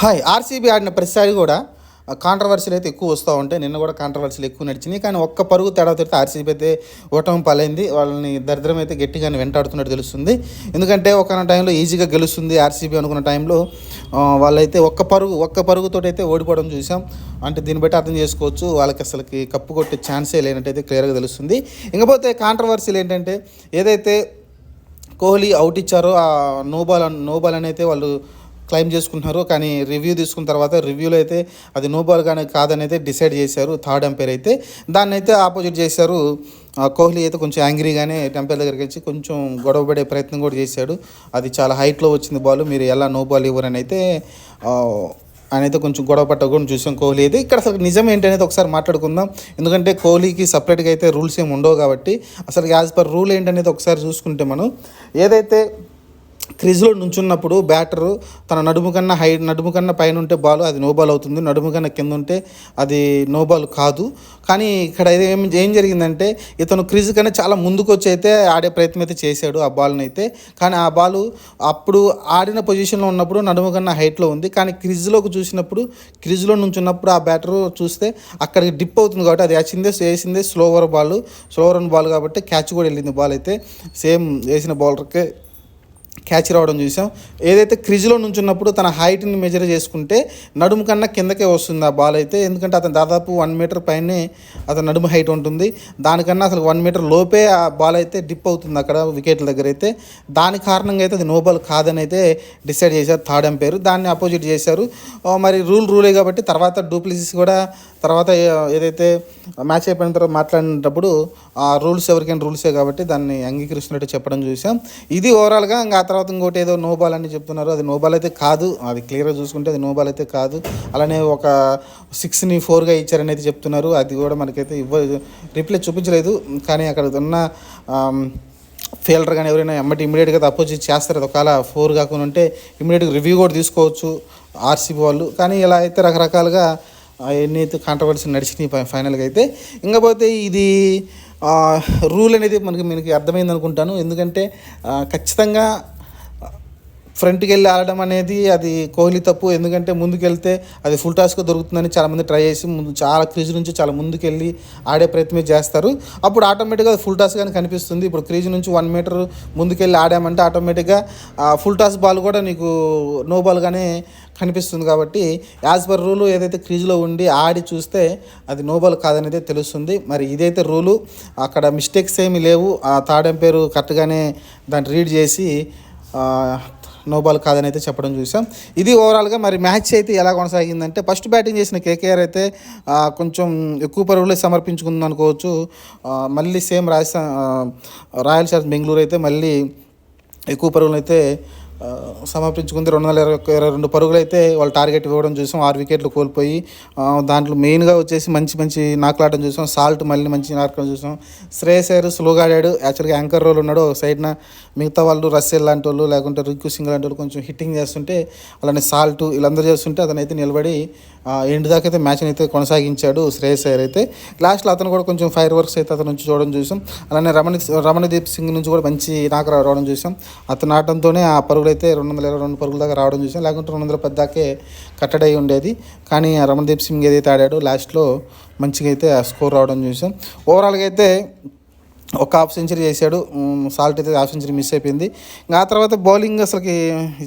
Hi RCB ఆడిన ప్రతిసారి కూడా కాంట్రవర్సీలు అయితే ఎక్కువ వస్తూ ఉంటాయి నిన్న కూడా కాంట్రవర్సీలు ఎక్కువ నడిచినాయి. కానీ ఒక్క పరుగు తేడా తోటి ఆర్సీబీ అయితే ఓటమి పాలైంది. వాళ్ళని దరిద్రం అయితే గట్టిగానే వెంటాడుతున్నట్టు తెలుస్తుంది. ఎందుకంటే ఒక టైంలో ఈజీగా గెలుస్తుంది ఆర్సీబీ అనుకున్న టైంలో వాళ్ళైతే ఒక్క పరుగు ఒక్క పరుగుతో అయితే ఓడిపోవడం చూసాం. అంటే దీన్ని బట్టి అర్థం చేసుకోవచ్చు. వాళ్ళకి అసలుకి కప్పు కొట్టే ఛాన్సే లేనట్టయితే క్లియర్గా తెలుస్తుంది. ఇంకపోతే కాంట్రవర్సీలు ఏంటంటే ఏదైతే కోహ్లీ అవుట్ ఇచ్చారో ఆ నో బాల్ అన్- నో బాల్ అని అయితే వాళ్ళు క్లెయిమ్ చేసుకుంటున్నారు. కానీ రివ్యూ తీసుకున్న తర్వాత రివ్యూలో అయితే అది నోబాల్ కానీ కాదని అయితే డిసైడ్ చేశారు థర్డ్ ఎంపైర్ అయితే. దాన్ని అయితే ఆపోజిట్ చేశారు కోహ్లీ అయితే కొంచెం యాంగ్రీగానే టెంపర్ దగ్గరికి వచ్చి కొంచెం గొడవ పడే ప్రయత్నం కూడా చేశాడు. అది చాలా హైట్లో వచ్చింది బాల్ మీరు ఎలా నో బాల్ ఇవ్వరని అయితే ఆయన అయితే కొంచెం గొడవ పట్ట కూడా చూసాం కోహ్లీ అయితే. ఇక్కడ అసలు నిజం ఏంటనేది ఒకసారి మాట్లాడుకుందాం. ఎందుకంటే కోహ్లీకి సపరేట్గా అయితే రూల్స్ ఏమి ఉండవు కాబట్టి అసలు యాజ్ పర్ రూల్ ఏంటనేది ఒకసారి చూసుకుంటే మనం ఏదైతే క్రిజ్లో నుంచున్నప్పుడు బ్యాటరు తన నడుము కన్నా హై నడుము కన్నా పైన ఉంటే బాల్ అది నో బాల్ అవుతుంది. నడుము కన్నా కింద ఉంటే అది నో బాల్ కాదు. కానీ ఇక్కడ ఏం ఏం జరిగిందంటే ఇతను క్రిజ్ కన్నా చాలా ముందుకు వచ్చి అయితే ఆడే ప్రయత్నం అయితే చేశాడు ఆ బాల్ని అయితే కానీ ఆ బాల్ అప్పుడు ఆడిన పొజిషన్లో ఉన్నప్పుడు నడుము కన్నా హైట్లో ఉంది. కానీ క్రిజ్లోకి చూసినప్పుడు క్రిజ్లో నుంచున్నప్పుడు ఆ బ్యాటరు చూస్తే అక్కడికి డిప్ అవుతుంది కాబట్టి అది వేసిందే వేసిందే స్లోవర్ బాల్ స్లోవర్ బాల్ కాబట్టి క్యాచ్ కూడా వెళ్ళింది బాల్ అయితే. సేమ్ వేసిన బౌలర్కే క్యాచ్ రావడం చూసాం. ఏదైతే క్రిజ్లో నుంచున్నప్పుడు తన హైట్ని మెజర్ చేసుకుంటే నడుము కన్నా కిందకే వస్తుంది ఆ బాల్ అయితే. ఎందుకంటే అతను దాదాపు వన్ మీటర్ పైనే అతను నడుము హైట్ ఉంటుంది. దానికన్నా అసలు వన్ మీటర్ లోపే ఆ బాల్ అయితే డిప్ అవుతుంది అక్కడ వికెట్ల దగ్గర అయితే. దాని కారణంగా అయితే అది నో బాల్ కాదని అయితే డిసైడ్ చేశారు థర్డ్ ఎంపైర్ దాన్ని అపోజిట్ చేశారు. మరి రూల్ రూలే కాబట్టి తర్వాత డూప్లిసిస్ కూడా తర్వాత ఏదైతే మ్యాచ్ అయిపోయిన తర్వాత మాట్లాడినప్పుడు ఆ రూల్స్ ఎవరికైనా రూల్సే కాబట్టి దాన్ని అంగీకరిస్తున్నట్టు చెప్పడం చూసాం. ఇది ఓవరాల్గా ఇంకా తర్వాత ఇంకోటి ఏదో నోబాల్ అని చెప్తున్నారు. అది నోబాల్ అయితే కాదు. అది క్లియర్గా చూసుకుంటే అది నోబాల్ అయితే కాదు. అలానే ఒక సిక్స్ని ఫోర్గా ఇచ్చారని అయితే చెప్తున్నారు. అది కూడా మనకైతే ఇవ్వ రిప్లై చూపించలేదు. కానీ అక్కడ ఉన్న ఫెయిలర్ కానీ ఎవరైనా ఎమ్మటి ఇమీడియట్గా అపోజిట్ చేస్తారు. అది ఒకవేళ ఫోర్ కాకుండా ఉంటే ఇమీడియట్గా రివ్యూ కూడా తీసుకోవచ్చు ఆర్సీబీ వాళ్ళు. కానీ ఇలా అయితే రకరకాలుగా ఎన్ని అయితే కాంట్రవర్సీ నడిచినాయి ఫై- ఫైనల్గా అయితే. ఇంకపోతే ఇది రూల్ అనేది మనకి మనకి అర్థమైంది అనుకుంటాను. ఎందుకంటే ఖచ్చితంగా ఫ్రంట్కి వెళ్ళి ఆడడం అనేది అది కోహ్లీ తప్పు. ఎందుకంటే ముందుకెళ్తే అది ఫుల్ టాస్క్గా దొరుకుతుందని చాలామంది ట్రై చేసి ముందు చాలా క్రీజ్ నుంచి చాలా ముందుకెళ్ళి ఆడే ప్రయత్నమే చేస్తారు. అప్పుడు ఆటోమేటిక్గా అది ఫుల్ టాస్ కానీ కనిపిస్తుంది. ఇప్పుడు క్రీజ్ నుంచి వన్ మీటర్ ముందుకెళ్ళి ఆడామంటే ఆటోమేటిక్గా ఫుల్ టాస్ బాల్ కూడా నీకు నో బాల్గానే కనిపిస్తుంది కాబట్టి యాజ్ పర్ రూలు ఏదైతే క్రీజ్లో ఉండి ఆడి చూస్తే అది నోబాల్ కాదనేది తెలుస్తుంది. మరి ఇదైతే రూలు అక్కడ మిస్టేక్స్ ఏమీ లేవు. ఆ థర్డ్ ఎంపైర్ కరెక్ట్గానే దాన్ని రీడ్ చేసి నోబాల్ కాదని అయితే చెప్పడం చూసాం. ఇది ఓవరాల్గా మరి మ్యాచ్ అయితే ఎలా కొనసాగిందంటే ఫస్ట్ బ్యాటింగ్ చేసిన కేకేఆర్ అయితే కొంచెం ఎక్కువ పరుగులే సమర్పించుకుంది అనుకోవచ్చు. మళ్ళీ same Rajasthan Royal Challenge Bengaluru అయితే మళ్ళీ ఎక్కువ పరుగులు అయితే సమర్పించుకుంది. రెండు వందల ఇరవై ఇరవై రెండు పరుగులు అయితే వాళ్ళు టార్గెట్ ఇవ్వడం చూసాం. ఆరు వికెట్లు కోల్పోయి దాంట్లో మెయిన్గా వచ్చేసి మంచి మంచి నాకులాడడం చూసాం. సాల్ట్ మళ్ళీ మంచి నాకడం చూసాం. శ్రేయస్ అయ్యారు స్లోగా ఆడాడు. యాక్చువల్గా యాంకర్ రోల్ ఉన్నాడు. ఒక సైడ్న మిగతా వాళ్ళు రస్సెల్ లాంటి వాళ్ళు లేకుంటే రిక్కు సింగ్ లాంటి వాళ్ళు కొంచెం హిట్టింగ్ చేస్తుంటే అలానే సాల్ట్ వీళ్ళందరూ చేస్తుంటే అతను అయితే నిలబడి ఎండ్ దాకా అయితే మ్యాచ్ని అయితే కొనసాగించాడు శ్రేయస్ అయ్యర్ అయితే. లాస్ట్లో అతను కూడా కొంచెం ఫైర్ వర్క్స్ అయితే అతను నుంచి చూడడం చూసాం. అలానే రమణ రమణదీప్ సింగ్ నుంచి కూడా మంచి నాకరావడం చూసాం. అతను ఆడటంతోనే ఆ పరుగులు అయితే రెండు వందల ఇరవై రెండు పరుగుల దాకా రావడం చూసాం. లేకుంటే రెండు వందల పది దాకే కట్టడై ఉండేది. కానీ రమణదీప్ సింగ్ ఏదైతే ఆడాడో లాస్ట్లో మంచిగా అయితే ఆ స్కోర్ రావడం చూసాం. ఓవరాల్గా అయితే ఒక హాఫ్ సెంచరీ చేశాడు. సాల్ట్ అయితే హాఫ్ సెంచరీ మిస్ అయిపోయింది. ఇంకా ఆ తర్వాత బౌలింగ్ అసలుకి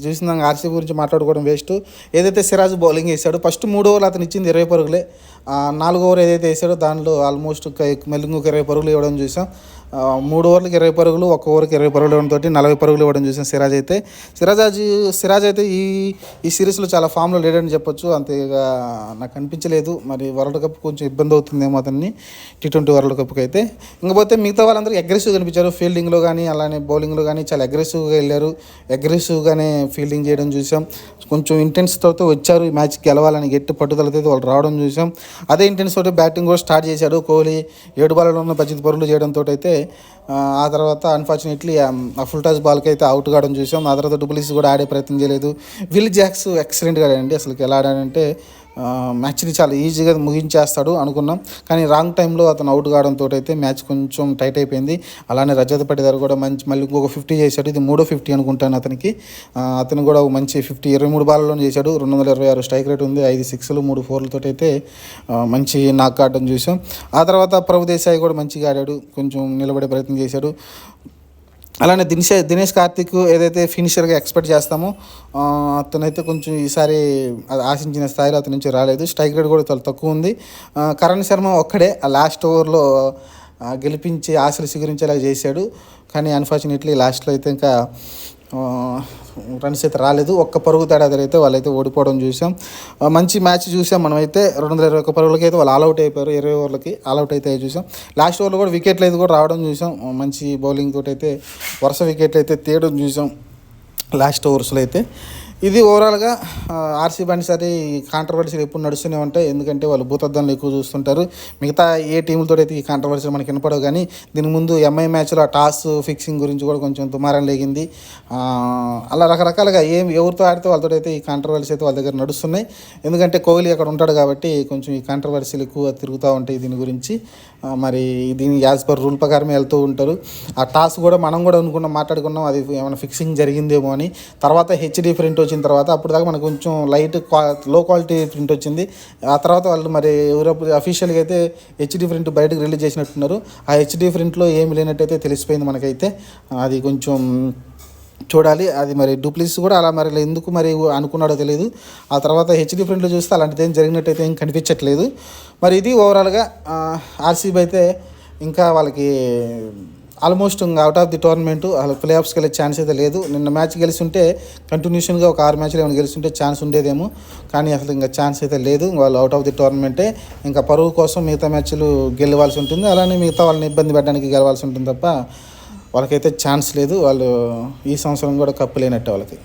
చూసిన ఆర్సీ గురించి మాట్లాడుకోవడం వేస్ట్ ఏదైతే సిరాజ్ బౌలింగ్ వేసాడు ఫస్ట్ మూడు ఓవర్లు అతను ఇచ్చింది ఇరవై పరుగులే. నాలుగు ఓవర్ ఏదైతే వేసాడో దానిలో ఆల్మోస్ట్ మళ్ళీ ఇరవై పరుగులు ఇవ్వడం చూసాం. మూడు ఓవర్లకు ఇరవై పరుగులు ఒక ఓవర్కి ఇరవై పరుగులు ఇవ్వడంతో నలభై పరుగులు ఇవ్వడం చూసాం సిరాజ్ అయితే. సిరాజ్ సిరాజ్ అయితే ఈ ఈ సిరీస్లో చాలా ఫామ్లో లేడని చెప్పొచ్చు. అంతేగా నాకు అనిపించలేదు. మరి వరల్డ్ కప్ కొంచెం ఇబ్బంది అవుతుందేమో అతన్ని టీ ట్వంటీ వరల్డ్ కప్కి అయితే ఇంకపోతే మిగతా వాళ్ళందరూ అగ్రెసివ్ కనిపించారు. ఫీల్డింగ్లో కానీ అలానే బౌలింగ్లో కానీ చాలా అగ్రెసివ్గా వెళ్ళారు. అగ్రెసివ్గానే ఫీల్డింగ్ చేయడం చూసాం. కొంచెం ఇంటెన్స్ తోటి వచ్చారు. ఈ మ్యాచ్ గెలవాలని గట్టి పట్టుదలతో అయితే వాళ్ళు రావడం చూసాం. అదే ఇంటెన్స్ తోటి బ్యాటింగ్ కూడా స్టార్ట్ చేశాడు కోహ్లీ ఏడు బాలలో ఉన్న పద్దెనిమిది పరుగులు చేయడంతో అయితే ఆ, తర్వాత అన్ఫార్చునేట్లీ ఆ ఫుల్ టాస్ బాల్కి అయితే అవుట్ కావడం చూసాం. ఆ తర్వాత డూప్లిస్ కూడా ఆడే ప్రయత్నం చేయలేదు. విల్ జాక్స్ ఎక్సలెంట్గా ఆడాడండి. అసలు ఎలా ఆడాడంటే మ్యాచ్ని చాలా ఈజీగా ముగించేస్తాడు అనుకున్నాం. కానీ రాంగ్ టైంలో అతను అవుట్ కావడంతో అయితే మ్యాచ్ కొంచెం టైట్ అయిపోయింది. అలానే రజత్ పటిదార్ కూడా మంచి మళ్ళీ ఇంకొక ఫిఫ్టీ చేశాడు. ఇది మూడో ఫిఫ్టీ అనుకుంటాను అతనికి. అతను కూడా ఒక మంచి ఫిఫ్టీ ఇరవై మూడు బాల్లో చేశాడు. రెండు వందల ఇరవై ఆరు స్ట్రైక్ రేట్ ఉంది. ఐదు సిక్స్లు మూడు ఫోర్లతో అయితే మంచి నాక్ ఆడడం చూసాం. ఆ తర్వాత ప్రభుదేశాయి కూడా మంచిగా ఆడాడు. కొంచెం నిలబడే ప్రయత్నం చేశాడు. అలానే దినేష్ దినేష్ కార్తిక్ ఏదైతే ఫినిషర్గా ఎక్స్పెక్ట్ చేస్తామో అతనైతే కొంచెం ఈసారి ఆశించిన స్థాయిలో అతని నుంచి రాలేదు. స్ట్రైక్ రేట్ కూడా చాలా తక్కువ ఉంది. కరణ్ శర్మ ఒక్కడే ఆ లాస్ట్ ఓవర్లో గెలిపించి ఆశలు స్వీకరించేలా చేశాడు. కానీ అన్ఫార్చునేట్లీ లాస్ట్లో అయితే ఇంకా రన్స్ అయితే రాలేదు. ఒక్క పరుగు తేడా అయితే వాళ్ళైతే ఓడిపోవడం చూసాం. మంచి మ్యాచ్ చూసాం మనమైతే. రెండు వందల ఇరవై ఒక్క పరుగులకి అయితే వాళ్ళు ఆల్అవుట్ అయిపోయారు. ఇరవై ఓవర్లకి ఆల్అవుట్ అయితే చూసాం. లాస్ట్ ఓవర్లో కూడా వికెట్లు అయితే కూడా రావడం చూసాం. మంచి బౌలింగ్ తోటి అయితే వరుస వికెట్లు అయితే తీయడం చూసాం. లాస్ట్ ఓవర్స్లో అయితే. ఇది ఓవరాల్గా ఆర్సీ బండి సరే ఈ కాంట్రవర్సీలు ఎప్పుడు నడుస్తూనే ఉంటాయి. ఎందుకంటే వాళ్ళు భూతద్దంలో ఎక్కువ చూస్తుంటారు. మిగతా ఏ టీములతో అయితే ఈ కాంట్రవర్సీలు మనకి వినపడవు కానీ దీని ముందు ఎంఐ మ్యాచ్లో ఆ టాస్ ఫిక్సింగ్ గురించి కూడా కొంచెం దుమారం లేగింది. అలా రకరకాలుగా ఏం ఎవరితో ఆడితే వాళ్ళతో అయితే ఈ కాంట్రవర్సీ అయితే వాళ్ళ దగ్గర నడుస్తున్నాయి. ఎందుకంటే కోహ్లీ అక్కడ ఉంటాడు కాబట్టి కొంచెం ఈ కాంట్రవర్సీలు ఎక్కువ తిరుగుతూ ఉంటాయి దీని గురించి. మరి దీని యాజ్ పర్ రూల్ ప్రకారమే వెళ్తూ ఉంటారు. ఆ టాస్ కూడా మనం కూడా అనుకున్నాం మాట్లాడుకున్నాం అది ఏమైనా ఫిక్సింగ్ జరిగిందేమో అని. తర్వాత హెచ్డి ప్రింట్ వచ్చిన తర్వాత అప్పుడు దాకా మనకు కొంచెం లైట్లో క్వాలిటీ ప్రింట్ వచ్చింది. ఆ తర్వాత వాళ్ళు మరి యూరోప్ అఫీషియల్గా అయితే హెచ్డి ప్రింట్ బయటకు రిలీజ్ చేసినట్టున్నారు. ఆ హెచ్డి ప్రింట్లో ఏమి లేనట్టయితే తెలిసిపోయింది మనకైతే. అది కొంచెం చూడాలి. అది మరి డూప్లిస్ కూడా అలా మరి ఎందుకు మరి అనుకున్నాడో తెలియదు ఆ తర్వాత హెచ్డీ ప్రింట్లు చూస్తే అలాంటిది ఏం జరిగినట్టయితే ఏం కనిపించట్లేదు. మరి ఇది ఓవరాల్గా ఆర్సీబీ అయితే ఇంకా వాళ్ళకి ఆల్మోస్ట్ ఇంకా అవుట్ ఆఫ్ ది టోర్నమెంట్ వాళ్ళకి ప్లే ఆఫ్స్కి వెళ్ళే ఛాన్స్ అయితే లేదు. నిన్న మ్యాచ్ గెలిస్తుంటే కంటిన్యూషన్గా ఒక ఆరు మ్యాచ్లు ఏమైనా గెలుస్తుంటే ఛాన్స్ ఉండేదేమో. కానీ అసలు ఇంకా ఛాన్స్ అయితే లేదు. వాళ్ళు అవుట్ ఆఫ్ ది టోర్నమెంటే ఇంకా పరువు కోసం మిగతా మ్యాచ్లు గెలవాల్సి ఉంటుంది. అలానే మిగతా వాళ్ళని ఇబ్బంది పెట్టడానికి గెలవాల్సి ఉంటుంది తప్ప వాళ్ళకైతే ఛాన్స్ లేదు. వాళ్ళు ఈ సంవత్సరం కూడా కప్పు లేనట్టే వాళ్ళకి.